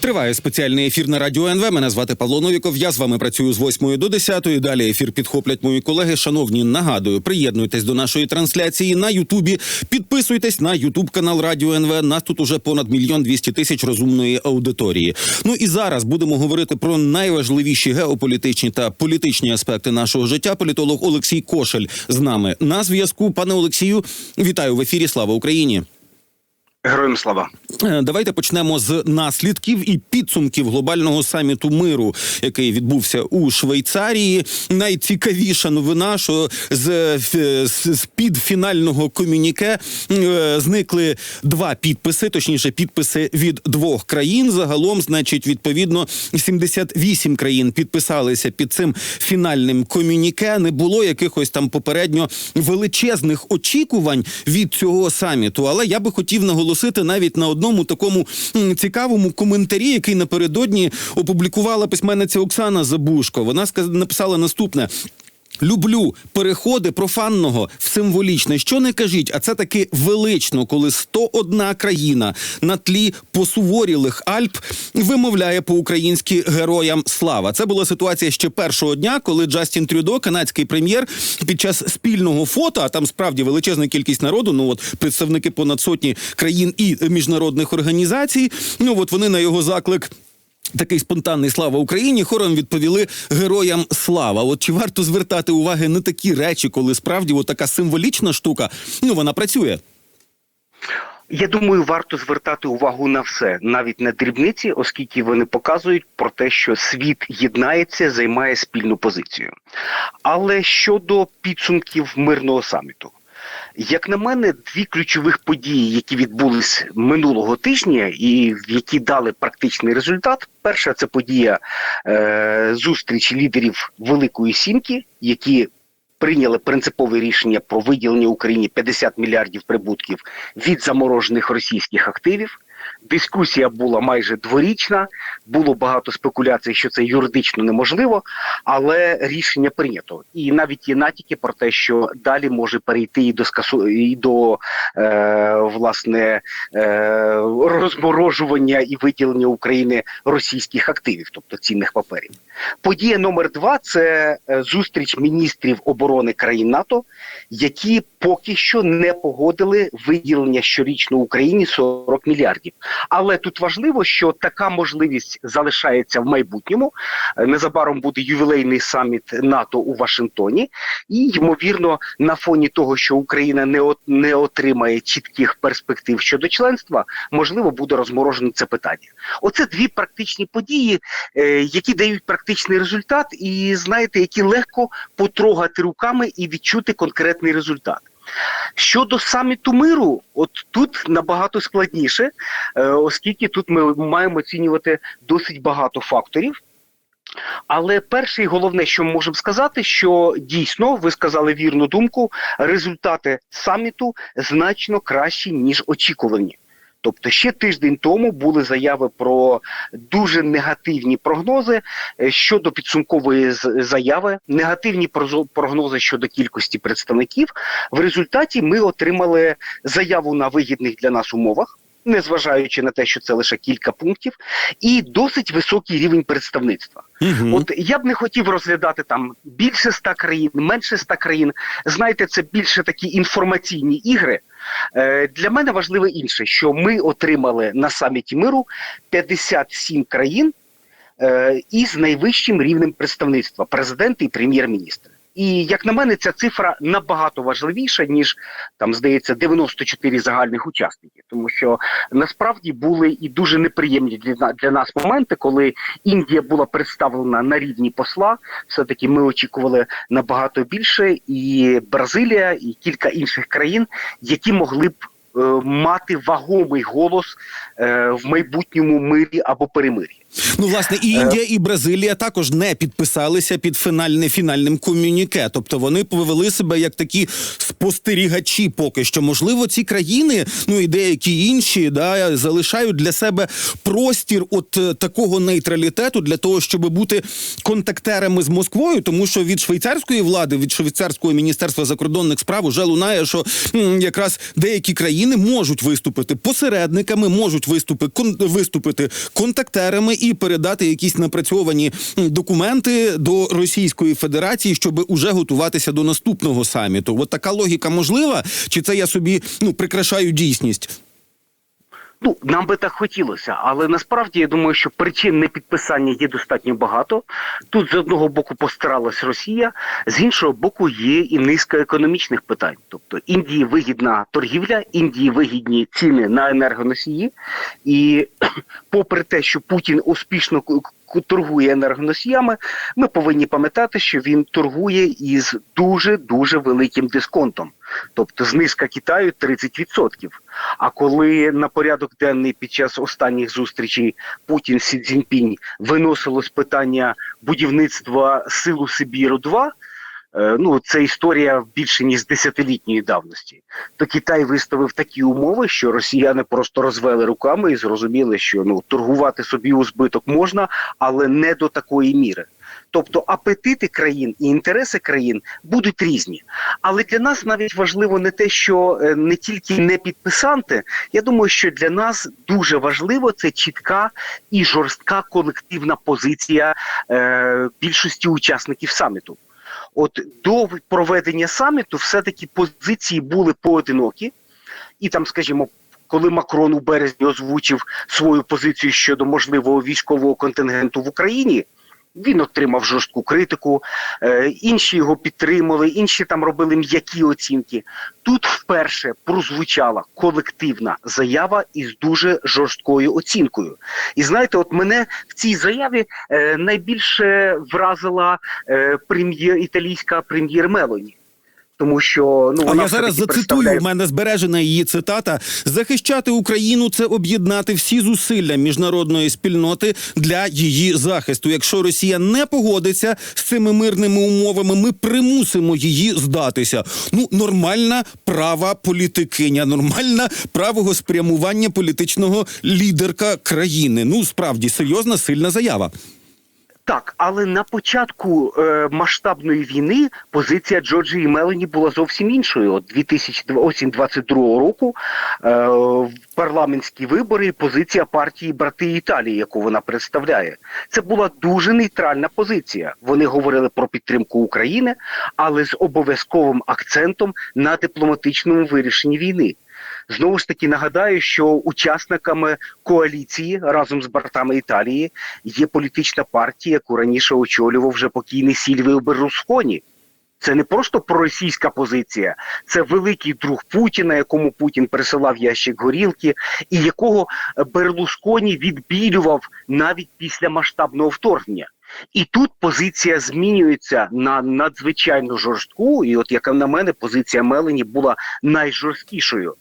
Триває спеціальний ефір на радіо НВ. Мене звати Павло Новіков. Я з вами працюю з 8 до 10. Далі ефір підхоплять мої колеги. Шановні, нагадую, приєднуйтесь до нашої трансляції на Ютубі. Підписуйтесь на Ютуб канал Радіо НВ. Нас тут уже понад мільйон двісті тисяч розумної аудиторії. Ну і зараз будемо говорити про найважливіші геополітичні та політичні аспекти нашого життя. Політолог Олексій Кошель з нами на зв'язку. Пане Олексію, вітаю в ефірі. Слава Україні. Героям слава. Е, Давайте почнемо з наслідків і підсумків глобального саміту миру, який відбувся у Швейцарії. Найцікавіша новина, що з, з, з під фінального комюніке е, зникли два підписи, точніше, підписи від двох країн. Загалом, значить, відповідно, 78 країн підписалися під цим фінальним комюніке. Не було якихось там попередньо величезних очікувань від цього саміту. Але я би хотів наголосити навіть на одному такому цікавому коментарі, який напередодні опублікувала письменниця Оксана Забушко. Вона написала наступне. Люблю переходи профанного в символічне. Що не кажіть, а це таки велично, коли 101 країна на тлі посуворілих Альп вимовляє по-українськи героям слава. Це була ситуація ще першого дня, коли Джастін Трюдо, канадський прем'єр, під час спільного фото, а там справді величезна кількість народу. Ну от представники понад сотні країн і міжнародних організацій. Ну от вони на його заклик. Такий спонтанний слава Україні хором відповіли героям слава. От чи варто звертати уваги на такі речі, коли справді така символічна штука, ну вона працює. Я думаю, варто звертати увагу на все, навіть на дрібниці, оскільки вони показують про те, що світ єднається, займає спільну позицію. Але щодо підсумків мирного саміту. Як на мене, дві ключових події, які відбулись минулого тижня, і які дали практичний результат. Перша це подія е, зустріч лідерів Великої Сімки, які прийняли принципове рішення про виділення Україні 50 мільярдів прибутків від заморожених російських активів. Дискусія була майже дворічна, було багато спекуляцій, що це юридично неможливо, але рішення прийнято. І навіть є натяки про те, що далі може перейти і до скасу і до е, власне е, розморожування і виділення України російських активів, тобто цінних паперів. Подія номер два це е, зустріч міністрів оборони країн НАТО, які поки що не погодили виділення щорічно Україні 40 мільярдів. Але тут важливо, що така можливість залишається в майбутньому. Е, Незабаром буде ювілейний саміт НАТО у Вашингтоні, і ймовірно, на фоні того, що Україна не от, не отримає чітких перспектив щодо членства, можливо, буде розморожено це питання. Оце дві практичні події, е, які дають практичний результат, і знаєте, які легко потрогати руками і відчути конкретний результат. Щодо саміту миру, от тут набагато складніше, е, оскільки тут ми маємо оцінювати досить багато факторів. Але перше і головне, що ми можемо сказати, що дійсно ви сказали вірну думку, результати саміту значно кращі ніж очікувані. Тобто ще тиждень тому були заяви про дуже негативні прогнози е, щодо підсумкової заяви, негативні прогнози щодо кількості представників. В результаті ми отримали заяву на вигідних для нас умовах. Незважаючи на те, що це лише кілька пунктів, і досить високий рівень представництва. Угу. От я б не хотів розглядати там більше ста країн, менше ста країн. Знаєте, це більше такі інформаційні ігри. Е, для мене важливе інше, що ми отримали на саміті миру 57 країн е, із найвищим рівнем представництва президент і прем'єр-міністр. І як на мене, ця цифра набагато важливіша ніж там здається 94 загальних учасників, тому що насправді були і дуже неприємні для, для нас моменти, коли Індія була представлена на рівні посла. Все таки ми очікували набагато більше, і Бразилія, і кілька інших країн, які могли б е, мати вагомий голос е, в майбутньому мирі або перемир'ї. Ну, власне, і Індія, і Бразилія також не підписалися під фінальне фінальним комюніке. Тобто вони повели себе як такі спостерігачі. Поки що, можливо, ці країни, ну і деякі інші, да залишають для себе простір от е, такого нейтралітету для того, щоб бути контактерами з Москвою, тому що від швейцарської влади, від швейцарського міністерства закордонних справ уже лунає, що м, якраз деякі країни можуть виступити посередниками, можуть виступи кон, виступити контактерами і передати якісь напрацьовані документи до Російської Федерації, щоб уже готуватися до наступного саміту. От така логіка можлива, чи це я собі ну прикрашаю дійсність? Ну, нам би так хотілося, але насправді я думаю, що причин непідписання є достатньо багато. Тут з одного боку постаралась Росія, з іншого боку, є і низка економічних питань. Тобто Індії вигідна торгівля, Індії вигідні ціни на енергоносії, і попри те, що Путін успішно торгує енергоносіями, ми повинні пам'ятати, що він торгує із дуже дуже великим дисконтом. Тобто знижка Китаю 30%. А коли на порядок денний під час останніх зустрічей Путін Сі Цзіньпінь виносилось питання будівництва силу Сибіру 2 е, ну це історія більше ніж десятилітньої давності. То Китай виставив такі умови, що росіяни просто розвели руками і зрозуміли, що ну торгувати собі у збиток можна, але не до такої міри. Тобто апетити країн і інтереси країн будуть різні. Але для нас навіть важливо не те, що е, не тільки не підписанти. Я думаю, що для нас дуже важливо це чітка і жорстка колективна позиція е, більшості учасників саміту. От до проведення саміту все-таки позиції були поодинокі, і там, скажімо, коли Макрон у березні озвучив свою позицію щодо можливого військового контингенту в Україні. Він отримав жорстку критику, е, інші його підтримали, інші там робили м'які оцінки. Тут вперше прозвучала колективна заява із дуже жорсткою оцінкою. І знаєте, от мене в цій заяві е, найбільше вразила е, прем'єр італійська прем'єр Мелоні. Тому що ну А вона я зараз зацитую. представляє- У мене збережена її цитата: захищати Україну це об'єднати всі зусилля міжнародної спільноти для її захисту. Якщо Росія не погодиться з цими мирними умовами, ми примусимо її здатися. Ну, нормальна права політикиня, нормальна правого спрямування політичного лідерка країни. Ну справді серйозна сильна заява. Так, але на початку е, масштабної війни позиція Джорджії Мелоні була зовсім іншою. От 2022 року е, в парламентські вибори позиція партії Брати Італії, яку вона представляє, це була дуже нейтральна позиція. Вони говорили про підтримку України, але з обов'язковим акцентом на дипломатичному вирішенні війни. Знову ж таки нагадаю, що учасниками коаліції разом з братами Італії є політична партія, яку раніше очолював вже покійний Сільвіо Берлусконі. Це не просто проросійська позиція, це великий друг Путіна, якому Путін присилав ящик горілки, і якого Берлусконі відбілював навіть після масштабного вторгнення. І тут позиція змінюється на надзвичайно жорстку. І, от яка на мене, позиція Мелені була найжорсткішою.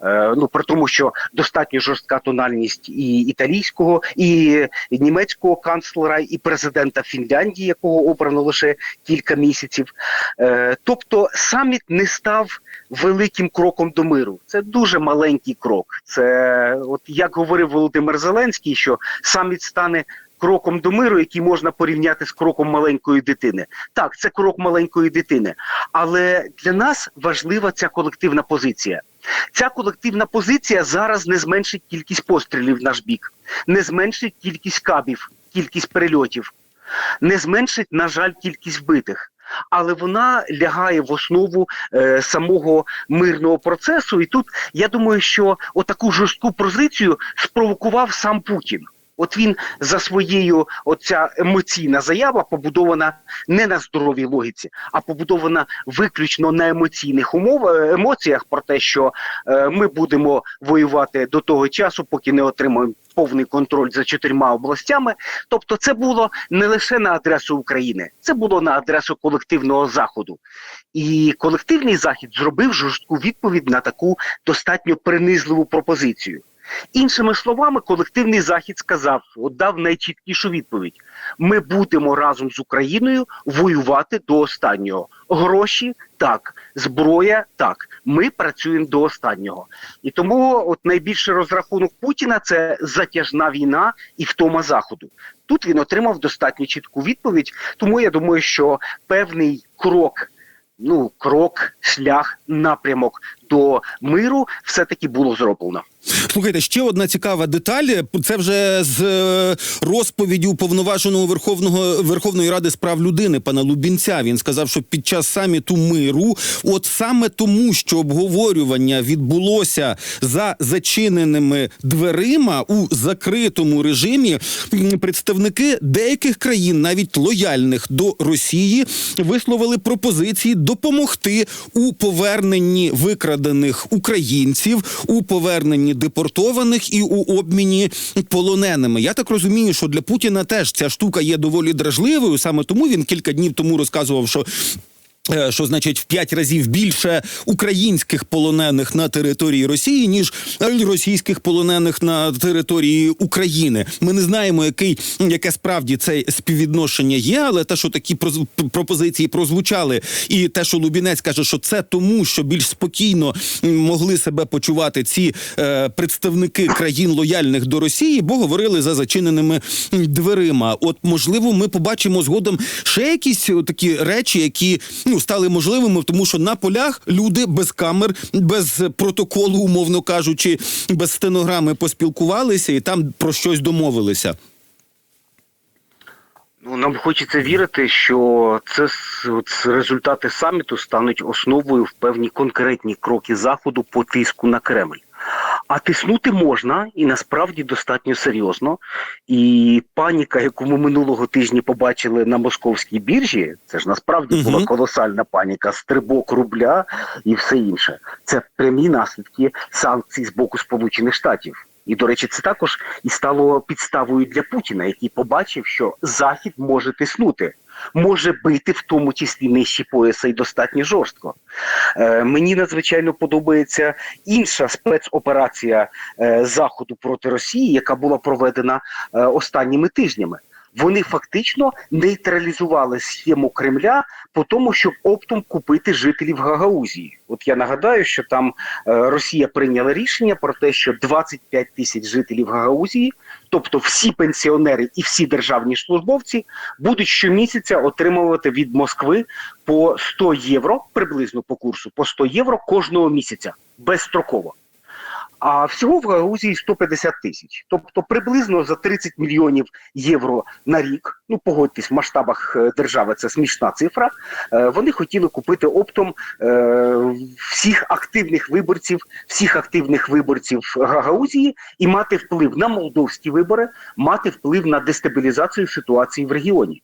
Е, ну при тому, що достатньо жорстка тональність і італійського, і німецького канцлера, і президента Фінляндії, якого обрано лише кілька місяців. Е, тобто саміт не став великим кроком до миру. Це дуже маленький крок. Це от як говорив Володимир Зеленський, що саміт стане. Кроком до миру, який можна порівняти з кроком маленької дитини, так це крок маленької дитини, але для нас важлива ця колективна позиція. Ця колективна позиція зараз не зменшить кількість пострілів в наш бік, не зменшить кількість кабів, кількість перельотів, не зменшить, на жаль, кількість вбитих. Але вона лягає в основу е, самого мирного процесу. І тут я думаю, що отаку жорстку позицію спровокував сам Путін. От він за своєю, оця емоційна заява побудована не на здоровій логіці, а побудована виключно на емоційних умов, е, емоціях про те, що е, ми будемо воювати до того часу, поки не отримаємо повний контроль за чотирма областями. Тобто, це було не лише на адресу України, це було на адресу колективного заходу. І колективний захід зробив жорстку відповідь на таку достатньо принизливу пропозицію. Іншими словами, колективний захід сказав, от дав найчіткішу відповідь: ми будемо разом з Україною воювати до останнього. Гроші так, зброя так. Ми працюємо до останнього. І тому, от найбільший розрахунок Путіна це затяжна війна і втома заходу. Тут він отримав достатньо чітку відповідь. Тому я думаю, що певний крок. Ну, крок, шлях, напрямок до миру все-таки було зроблено. Слухайте, ще одна цікава деталь. Це вже з е, розповіді уповноваженого Верховного Верховної Ради з прав людини пана Лубінця. Він сказав, що під час саміту миру, от саме тому, що обговорювання відбулося за зачиненими дверима у закритому режимі, представники деяких країн, навіть лояльних до Росії, висловили пропозиції допомогти у поверненні викрадених українців, у поверненні депортованих і у обміні полоненими. Я так розумію, що для Путіна теж ця штука є доволі дражливою. Саме тому він кілька днів тому розказував, що. Е, Що значить в п'ять разів більше українських полонених на території Росії, ніж російських полонених на території України. Ми не знаємо, який яке справді це співвідношення є, але те, що такі пропозиції прозвучали, і те, що Лубінець каже, що це тому, що більш спокійно могли себе почувати ці е, представники країн лояльних до Росії, бо говорили за зачиненими дверима. От можливо, ми побачимо згодом ще якісь такі речі, які ну стали можливими, тому що на полях люди без камер, без протоколу, умовно кажучи, без стенограми поспілкувалися і там про щось домовилися. Ну, нам хочеться вірити, що це результати саміту стануть основою в певні конкретні кроки заходу по тиску на Кремль. А тиснути можна і насправді достатньо серйозно. І паніка, яку ми минулого тижня побачили на московській біржі, це ж насправді Мгм. була колосальна паніка, стрибок рубля і все інше. Це прямі наслідки санкцій з боку Сполучених Штатів. І, до речі, це також і стало підставою для Путіна, який побачив, що Захід може тиснути, може бити в тому числі нижчі пояса і достатньо жорстко. Е, мені надзвичайно подобається інша спецоперація е, Заходу проти Росії, яка була проведена е, останніми тижнями. Вони фактично нейтралізували схему Кремля по тому, щоб оптом купити жителів Гагаузії. От я нагадаю, що там е, Росія прийняла рішення про те, що 25 тисяч жителів Гагаузії, тобто всі пенсіонери і всі державні службовці, будуть щомісяця отримувати від Москви по 100 євро, приблизно по курсу, по 100 євро кожного місяця безстроково. А всього в Гагаузії 150 тисяч, тобто приблизно за 30 мільйонів євро на рік. Ну погодьтесь, в масштабах е, держави це смішна цифра. е, Вони хотіли купити оптом е, всіх активних виборців, всіх активних виборців Гагаузії і мати вплив на молдовські вибори, мати вплив на дестабілізацію ситуації в регіоні.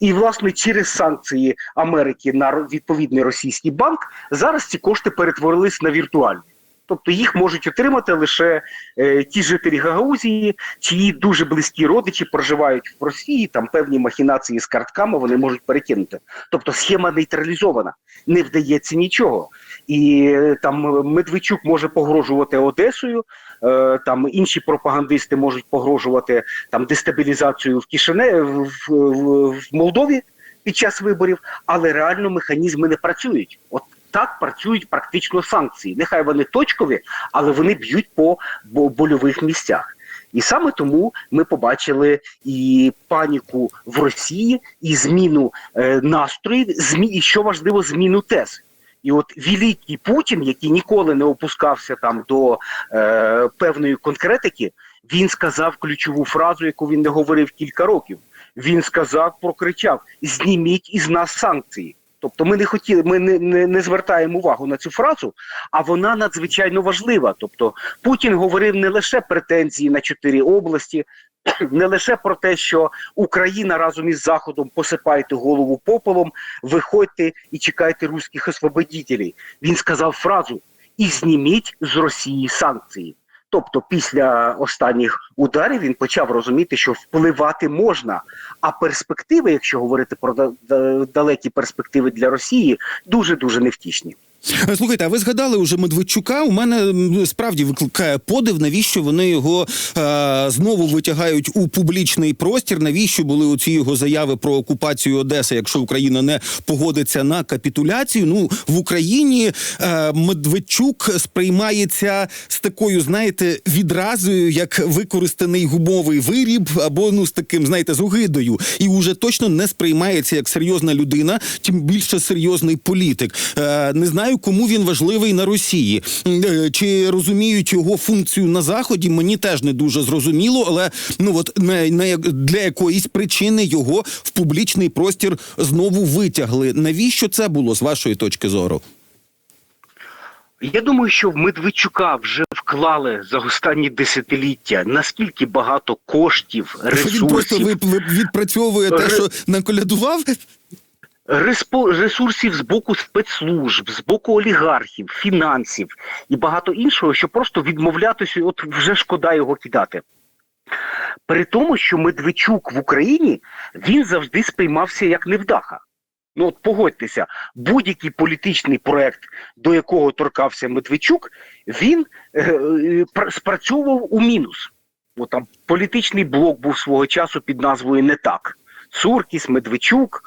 І власне через санкції Америки на відповідний російський банк зараз ці кошти перетворились на віртуальні. Тобто їх можуть отримати лише е, ті жителі Гагаузії, чиї дуже близькі родичі проживають в Росії, там певні махінації з картками вони можуть перекинути. Тобто схема нейтралізована, не вдається нічого. І е, там Медведчук може погрожувати Одесою, е, там інші пропагандисти можуть погрожувати там дестабілізацією в Кишине в, в, в Молдові під час виборів, але реально механізми не працюють. От так працюють практично санкції. Нехай вони точкові, але вони б'ють по больових місцях. І саме тому ми побачили і паніку в Росії, і зміну е, настроїв, змі, і що важливо, зміну тез. І от великий Путін, який ніколи не опускався там до е, певної конкретики, він сказав ключову фразу, яку він не говорив кілька років. Він сказав, прокричав: зніміть із нас санкції. Тобто ми не хотіли, ми не, не, не звертаємо увагу на цю фразу, а вона надзвичайно важлива. Тобто Путін говорив не лише претензії на чотири області, не лише про те, що Україна разом із Заходом посипайте голову попелом, виходьте і чекайте руських освободітелів. Він сказав фразу: і зніміть з Росії санкції. Тобто, після останніх ударів він почав розуміти, що впливати можна. А перспективи, якщо говорити про да- да- далекі перспективи для Росії, дуже дуже невтішні. Слухайте, а ви згадали уже Медведчука? У мене справді викликає подив, навіщо вони його е, знову витягають у публічний простір? Навіщо були оці його заяви про окупацію Одеси, якщо Україна не погодиться на капітуляцію? Ну в Україні е, Медведчук сприймається з такою, знаєте, відразою, як використаний гумовий виріб, або ну з таким, знаєте, з огидою, і уже точно не сприймається як серйозна людина, тим більше серйозний політик. Е, не знаю, кому він важливий на Росії. Е, Чи розуміють його функцію на заході? Мені теж не дуже зрозуміло, але ну от не, не для якоїсь причини його в публічний простір знову витягли. Навіщо це було з вашої точки зору? Я думаю, що в Медведчука вже вклали за останні десятиліття наскільки багато коштів, Він просто ресурсів, вип- вип- відпрацьовує те, що наколядував. Ресурсів з боку спецслужб, з боку олігархів, фінансів і багато іншого, що просто відмовлятися, от вже шкода його кидати. При тому, що Медведчук в Україні він завжди сприймався як невдаха. Ну от погодьтеся, будь-який політичний проект, до якого торкався Медведчук, він е, е, спрацьовував у мінус. От там політичний блок був свого часу під назвою Не так. Цуркіс, Медведчук.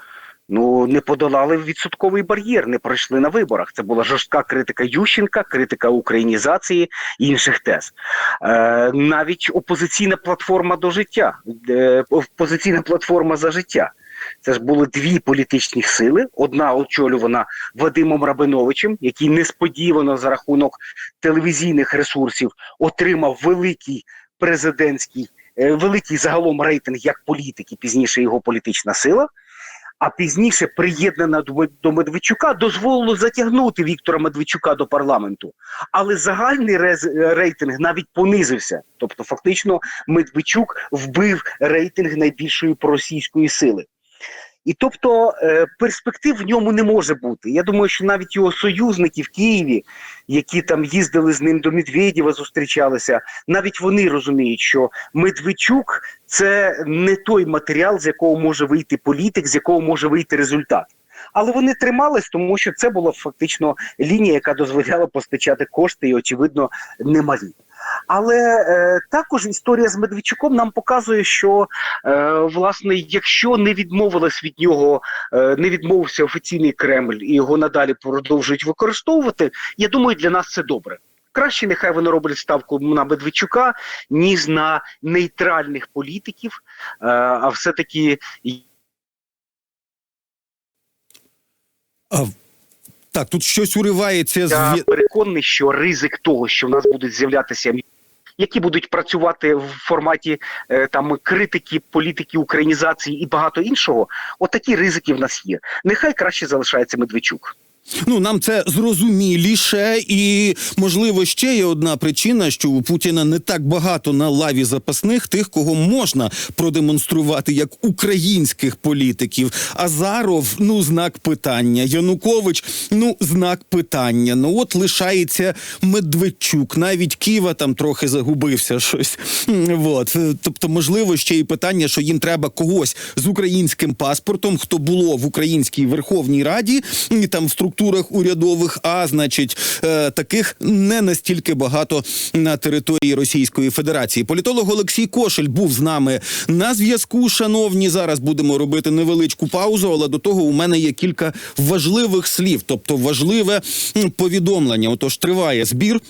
Ну, не подолали відсотковий бар'єр, не пройшли на виборах. Це була жорстка критика Ющенка, критика українізації і інших тез. Е, навіть опозиційна платформа до життя, е, опозиційна платформа за життя. Це ж були дві політичні сили. Одна очолювана Вадимом Рабиновичем, який несподівано за рахунок телевізійних ресурсів отримав великий президентський, е, великий загалом рейтинг як політик і пізніше його політична сила. А пізніше приєднана до Медведчука дозволило затягнути Віктора Медведчука до парламенту. Але загальний рейтинг навіть понизився. Тобто, фактично, Медведчук вбив рейтинг найбільшої проросійської сили. І тобто е, перспектив в ньому не може бути. Я думаю, що навіть його союзники в Києві, які там їздили з ним до Медведєва, зустрічалися, навіть вони розуміють, що Медведчук це не той матеріал, з якого може вийти політик, з якого може вийти результат. Але вони тримались, тому що це була фактично лінія, яка дозволяла постачати кошти, і очевидно немалі. Але е, також історія з Медведчуком нам показує, що е, власне, якщо не відмовилась від нього, е, не відмовився офіційний Кремль і його надалі продовжують використовувати, я думаю, для нас це добре. Краще нехай вони роблять ставку на Медведчука, ніж на нейтральних політиків, е, а все-таки А, так, тут щось уривається з Я ві- переконаний, що ризик того, що в нас будуть з'являтися які будуть працювати в форматі е, там критики, політики, українізації і багато іншого. Отакі ризики в нас є. Нехай краще залишається Медведчук. Ну нам це зрозуміліше, і можливо ще є одна причина, що у Путіна не так багато на лаві запасних тих, кого можна продемонструвати як українських політиків. Азаров ну знак питання. Янукович ну знак питання. Ну от лишається Медведчук. Навіть Ківа там трохи загубився щось. М, Вот. Тобто, можливо, ще і питання, що їм треба когось з українським паспортом, хто було в українській Верховній Раді і там в структурах урядових, а значить, е, таких не настільки багато на території Російської Федерації. Політолог Олексій Кошель був з нами на зв'язку. Шановні, зараз будемо робити невеличку паузу, але до того у мене є кілька важливих слів, тобто важливе повідомлення. Отож, триває збір.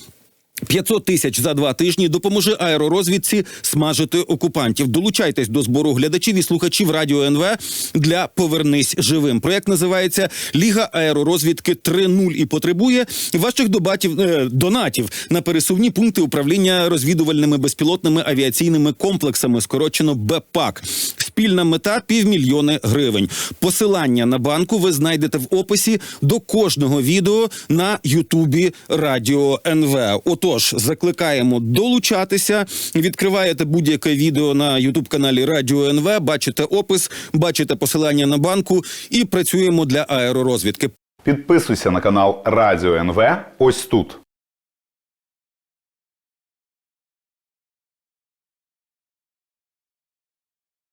500 тисяч за два тижні допоможе аеророзвідці смажити окупантів. Долучайтесь до збору глядачів і слухачів радіо НВ для повернись живим. Проект називається Ліга аеророзвідки 3.0 і потребує ваших добатів е, донатів на пересувні пункти управління розвідувальними безпілотними авіаційними комплексами, скорочено БПАК. Спільна мета півмільйони гривень. Посилання на банку ви знайдете в описі до кожного відео на Ютубі Радіо НВ. Отож, закликаємо долучатися. Відкриваєте будь-яке відео на Ютуб каналі Радіо НВ. Бачите опис, бачите посилання на банку і працюємо для аеророзвідки. Підписуйся на канал Радіо НВ ось тут.